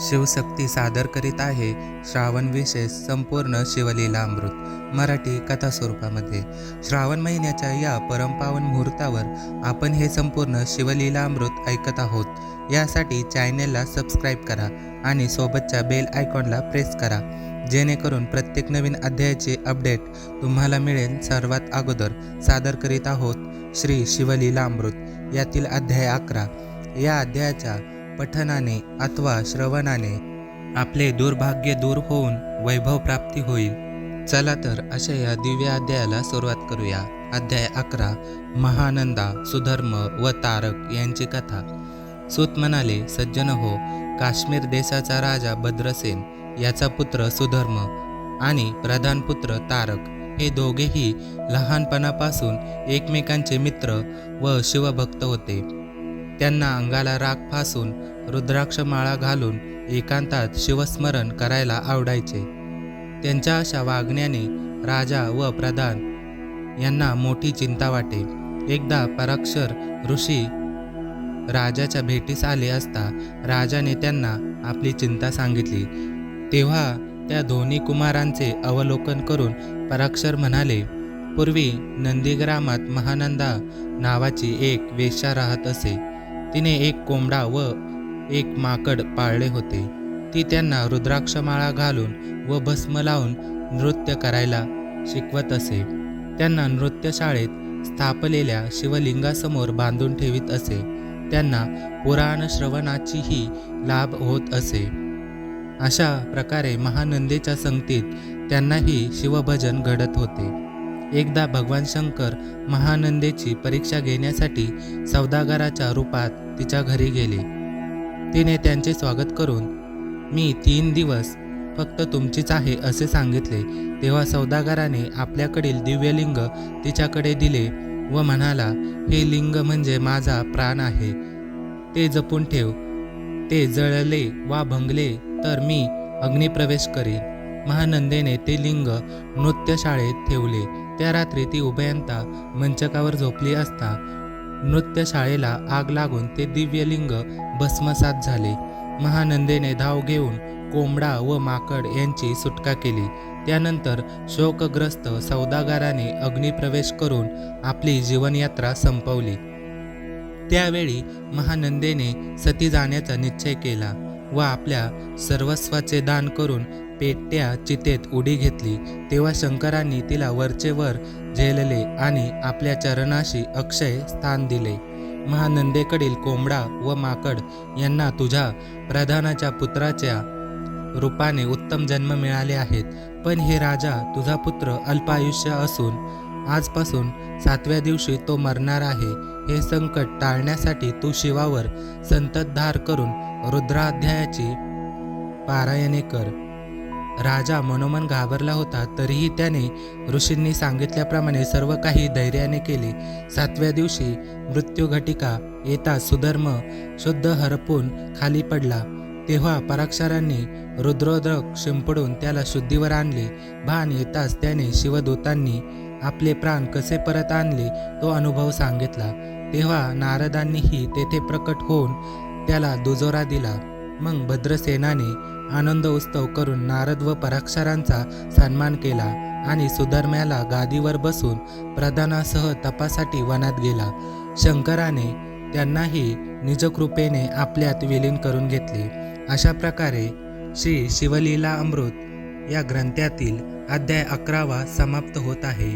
शिवशक्ती सादर करीत आहे. श्रावण विशेष संपूर्ण शिवलीला अमृत. मराठी कथा स्वरूपामध्ये श्रावण महिन्याच्या या परमपावन मुहूर्तावर आपण हे संपूर्ण शिवलीला अमृत ऐकत आहोत. यासाठी चॅनेलला सबस्क्राईब करा आणि सोबतच्या बेल आयकॉनला प्रेस करा. जेणेकरून प्रत्येक नवीन अध्यायाचे अपडेट तुम्हाला मिळेल. सर्वात अगोदर सादर करीत आहोत श्री शिवलीला अमृत. यातील अध्याय अकरा. या अध्यायाच्या पठनाने अथवा श्रवणाने आपले दुर्भाग्य दूर होऊन वैभव प्राप्ती होईल. चला तर अशा या दिव्य अध्यायाला सुरुवात करूया. अध्याय अकरा महानंदा सुधर्म व तारक यांची कथा. सूत म्हणाले सज्जन हो काश्मीर देशाचा राजा भद्रसेन याचा पुत्र सुधर्म आणि प्रधान पुत्र तारक हे दोघेही लहानपणापासून एकमेकांचे मित्र व शिवभक्त होते. त्यांना अंगाला राग फासून रुद्राक्ष माळा घालून एकांतात शिवस्मरण करायला आवडायचे. त्यांच्या अशा वागण्याने राजा व प्रधान यांना मोठी चिंता वाटे. एकदा पराक्षर ऋषी राजाच्या भेटीस आले असता राजाने त्यांना आपली चिंता सांगितली. तेव्हा त्या दोन्ही कुमारांचे अवलोकन करून पराक्षर म्हणाले पूर्वी नंदीग्रामात महानंदा नावाची एक वेश्या राहत असे. तिने एक कोंबडा व एक माकड पाळले होते. ती त्यांना रुद्राक्षमाळा घालून व भस्म लावून नृत्य करायला शिकवत असे. त्यांना नृत्यशाळेत स्थापलेल्या शिवलिंगासमोर बांधून ठेवीत असे. त्यांना पुराण श्रवणाचीही लाभ होत असे. अशा प्रकारे महानंदेच्या संगतीत त्यांनाही शिवभजन घडत होते. एकदा भगवान शंकर महानंदेची परीक्षा घेण्यासाठी सौदागराच्या रूपात तिच्या घरी गेले. तिने त्यांचे स्वागत करून मी तीन दिवस फक्त तुमचीच आहे असे सांगितले तेव्हा सौदागराने आपल्याकडील दिव्यलिंग तिच्याकडे दिले व म्हणाला हे लिंग म्हणजे माझा प्राण आहे. ते जपून ठेव. ते जळले वा भंगले तर मी अग्निप्रवेश करेन. महानंदेने ते लिंग नृत्यशाळेत ठेवले. त्या रात्री ती उभयंता मंचकावर झोपली असता नृत्यशाळेला आग लागून ते दिव्यलिंग भस्मसात झाले. महानंदेने धाव घेऊन कोंबडा व माकड यांची सुटका केली. त्यानंतर शोकग्रस्त सौदागाराने अग्निप्रवेश करून आपली जीवनयात्रा संपवली. त्यावेळी महानंदेने सती जाण्याचा निश्चय केला व आपल्या सर्वस्वाचे दान करून पेट्या चितेत उडी घेतली तेव्हा शंकरांनी तिला वरचे वर झेलले आणि आपल्या चरणाशी अक्षय स्थान दिले. महानंदेकडील कोंबडा व माकड यांना तुझ्या प्रधानाच्या पुत्राच्या रूपाने उत्तम जन्म मिळाले आहेत. पण हे राजा तुझा पुत्र अल्पायुष्य असून आजपासून सातव्या दिवशी तो मरणार आहे. हे संकट टाळण्यासाठी तू शिवावर संततधार करून रुद्राध्यायाची पारायणे कर. राजा मनोमन घाबरला होता तरीही त्याने ऋषींनी सांगितल्याप्रमाणे सर्व काही धैर्याने केले. सातव्या दिवशी मृत्यूघटिका येता सुधर्म शुद्ध हरपून खाली पडला. तेव्हा पराक्षरांनी रुद्रोद्रक शिंपडून त्याला शुद्धीवर आणले. भान येताच त्याने शिवदूतांनी आपले प्राण कसे परत आणले तो अनुभव सांगितला. तेव्हा नारदांनीही तेथे प्रकट होऊन त्याला दुजोरा दिला. मग भद्रसेनाने आनंद उत्सव करून नारद व पराक्षरांचा सन्मान केला आणि सुधर्म्याला गादीवर बसून प्रधानासह तपासाठी वनात गेला. शंकराने त्यांनाही निजकृपेने आपल्यात विलीन करून घेतले. अशा प्रकारे श्री शिवलीला अमृत या ग्रंथातील अध्याय अकरावा समाप्त होत आहे.